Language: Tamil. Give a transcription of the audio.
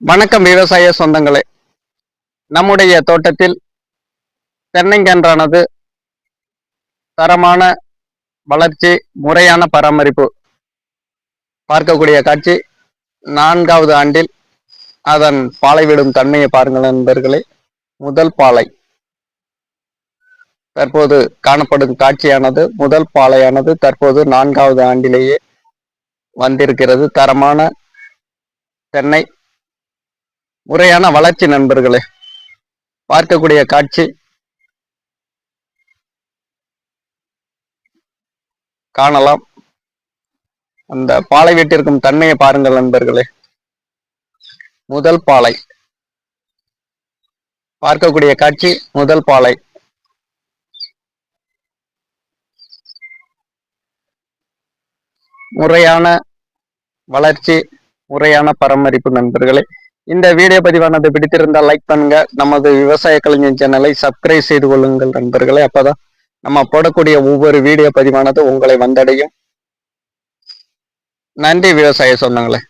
வணக்கம் விவசாய சொந்தங்களே. நம்முடைய தோட்டத்தில் தென்னைங்கன்றானது தரமான வளர்ச்சி முறையான பராமரிப்பு. பார்க்கக்கூடிய காட்சி நான்காவது ஆண்டில் அதன் பாலை விடும் தன்மையை பாருங்கள் நண்பர்களே. முதல் பாலை. தற்போது காணப்படும் காட்சியானது முதல் பாலையானது தற்போது நான்காவது ஆண்டிலேயே வந்திருக்கிறது. தரமான தென்னை முறையான வளர்ச்சி நண்பர்களே பார்க்கக்கூடிய காட்சி. காணலாம். அந்த பாலை வீட்டிற்கும் தன்மையை பாருங்கள் நண்பர்களே. முதல் பாலை. பார்க்கக்கூடிய காட்சி முதல் பாலை. முறையான வளர்ச்சி முறையான பராமரிப்பு நண்பர்களே. இந்த வீடியோ பதிவானது பிடித்திருந்தால் லைக் பண்ணுங்க. நமது விவசாய கலைஞர் சேனலை சப்ஸ்கிரைப் செய்து கொள்ளுங்கள் நண்பர்களே. அப்பதான் நம்ம போடக்கூடிய ஒவ்வொரு வீடியோ பதிவானது உங்களை வந்தடையும். நன்றி விவசாய சொந்தங்களே.